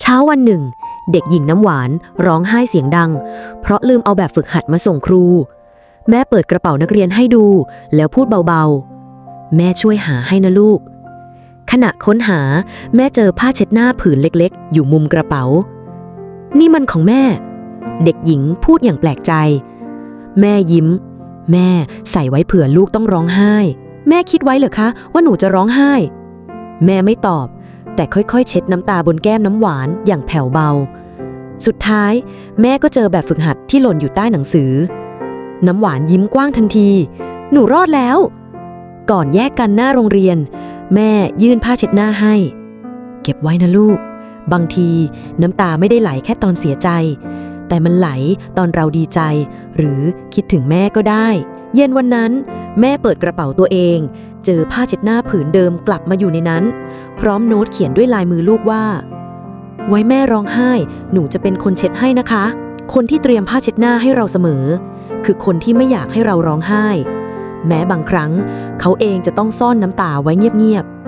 เช้าวันหนึ่ง เด็กหญิงน้ำหวานร้องไห้เสียงดัง เพราะลืมเอาแบบฝึกหัดมาส่งครู แม่เปิดกระเป๋านักเรียนให้ดู แล้วพูดเบาๆ แม่ช่วยหาให้นะลูก ขณะค้นหาแม่เจอผ้าเช็ดหน้าผืนเล็กๆ อยู่มุมกระเป๋า นี่มันของแม่ เด็กหญิงพูดอย่างแปลกใจ แม่ยิ้ม แม่ใส่ไว้เผื่อลูกต้องร้องไห้ แม่คิดไว้เหรอคะ ว่าหนูจะร้องไห้ แม่ไม่ตอบ แต่ค่อยๆ เช็ดน้ำตาบนแก้มน้ำหวานอย่างแผ่วเบา สุดท้ายแม่ก็เจอแบบฝึกหัดที่หล่นอยู่ใต้หนังสือ น้ำหวานยิ้มกว้างทันที หนูรอดแล้ว ก่อนแยกกันหน้าโรงเรียน แม่ยื่นผ้าเช็ดหน้าให้ เก็บไว้นะลูก บางทีน้ำตาไม่ได้ไหลแค่ตอนเสียใจ แต่มันไหลตอนเราดีใจ หรือคิดถึงแม่ก็ได้ เย็นวันนั้น แม่เปิดกระเป๋าตัวเอง เจอผ้าเช็ดหน้าผืนเดิมกลับมาอยู่ในนั้น พร้อมโน้ตเขียนด้วยลายมือลูกว่า ไว้แม่ร้องไห้ หนูจะเป็นคนเช็ดให้นะคะ คนที่เตรียมผ้าเช็ดหน้าให้เราเสมอ คือคนที่ไม่อยากให้เราร้องไห้ แม้บางครั้ง เขาเองจะต้องซ่อนน้ำตาไว้เงียบๆ